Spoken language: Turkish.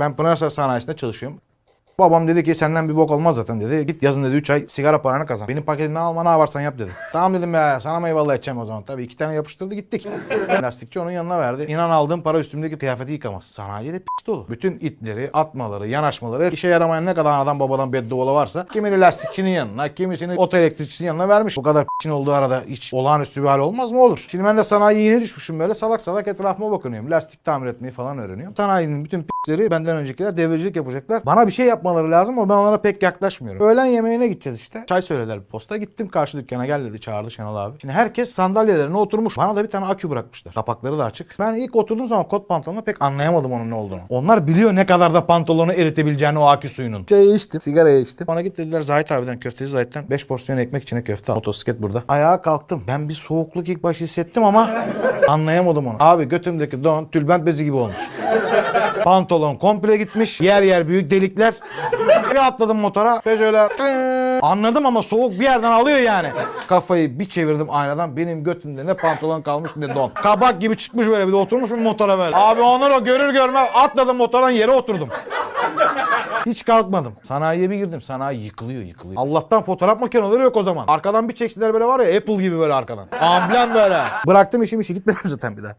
Ben Pınarsa sanayisinde çalışıyorum. Babam dedi ki senden bir bok olmaz zaten dedi. Git yazın dedi 3 ay sigara paranı kazan. Benim paketinden alma ne yaparsan yap dedi. tamam dedim ya sana mı eyvallah edeceğim o zaman. Tabii iki tane yapıştırdı gittik. Lastikçi onun yanına verdi. İnan aldığım para üstümdeki kıyafeti yıkamaz. Sanayi de pis dolu. Bütün itleri, atmaları, yanaşmaları işe yaramayan ne kadar anadan babadan bedduvalı varsa kimini lastikçinin yanına, kimisini oto elektrikçisinin yanına vermiş. Bu kadar p***in olduğu arada hiç olağanüstü bir hal olmaz mı? Olur. Şimdi ben de sanayiye yeni düşmüşüm böyle salak salak etrafıma bakınıyorum. Lastik tamir etmeyi falan öğreniyorum. Sanayinin bütün p***leri benden öncekiler devrecilik yapacaklar. Bana bir şey yapmaları lazım ama ben onlara pek yaklaşmıyorum. Öğlen yemeğine gideceğiz işte. Çay söylediler bir posta. Gittim karşı dükkana gel dedi çağırdı Şenol abi. Şimdi herkes sandalyelerine oturmuş. Bana da bir tane akü bırakmışlar. Kapakları da açık. Ben ilk oturduğum zaman kot pantolonla pek anlayamadım onun ne olduğunu. Onlar biliyor ne kadar da pantolonu eritebileceğini o akü suyunun. Çayı içtim. Sigarayı içtim. Bana git dediler Zahit abiden köfteci Zahit'ten 5 porsiyon ekmek içine köfte al. Motosiklet burada. Ayağa kalktım. Ben bir soğukluk ilk başta hissettim ama anlayamadım onu. Abi götümdeki don tülbent bezi gibi olmuş. Pantolon komple gitmiş. Yer yer büyük delikler. Bir atladım motora. Tring. anladım ama soğuk bir yerden alıyor yani. Kafayı bir çevirdim aynadan. Benim götümde ne pantolon kalmış ne don. Kabak gibi çıkmış böyle bir de oturmuşum motora böyle. Abi onları o görür görmez atladım motordan yere oturdum. Hiç kalkmadım. Sanayiye bir girdim. Sanayi yıkılıyor yıkılıyor. Allah'tan fotoğraf makineleri yok o zaman. Arkadan bir çeksinler böyle var ya Apple gibi böyle arkadan. Amblem böyle. Bıraktım işim işi gitmedim zaten bir daha.